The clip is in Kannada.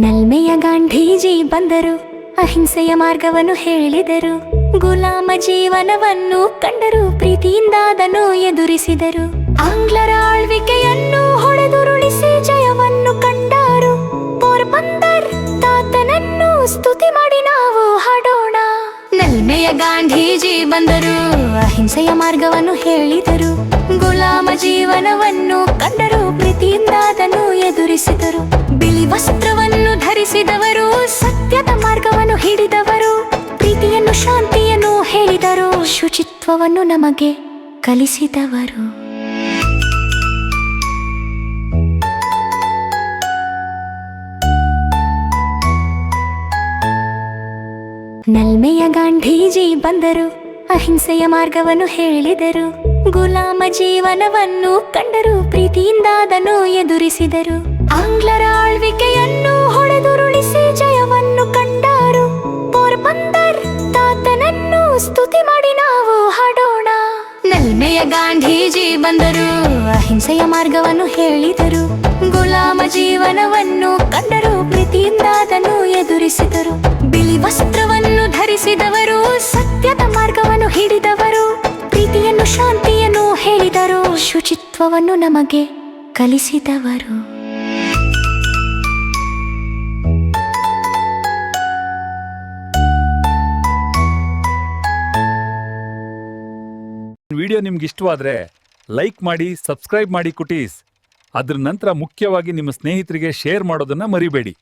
ನಲ್ಮೆಯ ಗಾಂಧೀಜಿ ಬಂದರು. ಅಹಿಂಸೆಯ ಮಾರ್ಗವನ್ನು ಹೇಳಿದರು. ಗುಲಾಮ ಜೀವನವನ್ನು ಕಂಡರು. ಪ್ರೀತಿಯಿಂದ ಅದನ್ನು ಎದುರಿಸಿದರು. ಆಂಗ್ಲರ ಆಳ್ವಿಕೆಯನ್ನು ಹೊಡೆದುರುಳಿಸಿ ಜಯವನ್ನು ಕಂಡರು. ಪೋರ್ಬಂದರ್ ತಾತನನ್ನು ಸ್ತುತಿ ಮಾಡಿ ನಾವು ಹಾಡೋಣ. ನಲ್ಮೆಯ ಗಾಂಧೀಜಿ ಬಂದರು. ಅಹಿಂಸೆಯ ಮಾರ್ಗವನ್ನು ಹೇಳಿದರು. ಗುಲಾಮ ಜೀವನವನ್ನು ಕಂಡರು. ಪ್ರೀತಿಯಿಂದ ಅದನ್ನು ಎದುರಿಸಿದರು. ಬಿಳಿ ವಸ್ತ್ರವನ್ನು ಧರಿಸಿದವರು ಸತ್ಯದ ಮಾರ್ಗವನ್ನು ಹಿಡಿದವರು, ಪ್ರೀತಿಯನ್ನು, ಶಾಂತಿಯನ್ನು ಹೇಳಿದರು, ಶುಚಿತ್ವವನ್ನು ನಮಗೆ ಕಲಿಸಿದವರು. ನಲ್ಮೆಯ ಗಾಂಧೀಜಿ ಬಂದರು, ಅಹಿಂಸೆಯ ಮಾರ್ಗವನ್ನು ಹೇಳಿದರು, ಗುಲಾಮ ಜೀವನವನ್ನು ಕಂಡರು ಪ್ರೀತಿಯಿಂದ ಅದನ್ನು ಎದುರಿಸಿದರು. ಆಂಗ್ಲರ ಆಳ್ವಿಕೆಯನ್ನು ಸ್ತುತಿ ಮಾಡಿ ನಾವು ಹಾಡೋಣ. ನಲ್ಮೆಯ ಗಾಂಧೀಜಿ ಬಂದರು, ಅಹಿಂಸೆಯ ಮಾರ್ಗವನ್ನು ಹೇಳಿದರು. ಗುಲಾಮ ಜೀವನವನ್ನು ಕಂಡರು ಪ್ರೀತಿಯಿಂದ ಅದನ್ನು ಎದುರಿಸಿದರು. ಬಿಳಿ ವಸ್ತ್ರವನ್ನು ಧರಿಸಿದವರು, ಸತ್ಯದ ಮಾರ್ಗವನ್ನು ಹಿಡಿದವರು. ಪ್ರೀತಿಯನ್ನು ಶಾಂತಿಯನ್ನು ಹೇಳಿದರು, ಶುಚಿತ್ವವನ್ನು ನಮಗೆ ಕಲಿಸಿದವರು. ವಿಡಿಯೋ ನಿಮ್ಗೆ ಇಷ್ಟವಾದರೆ ಲೈಕ್ ಮಾಡಿ, ಸಬ್ಸ್ಕ್ರೈಬ್ ಮಾಡಿ ಕುಟೀಸ್. ಅದ್ರ ನಂತರ ಮುಖ್ಯವಾಗಿ ನಿಮ್ಮ ಸ್ನೇಹಿತರಿಗೆ ಶೇರ್ ಮಾಡೋದನ್ನ ಮರಿಬೇಡಿ.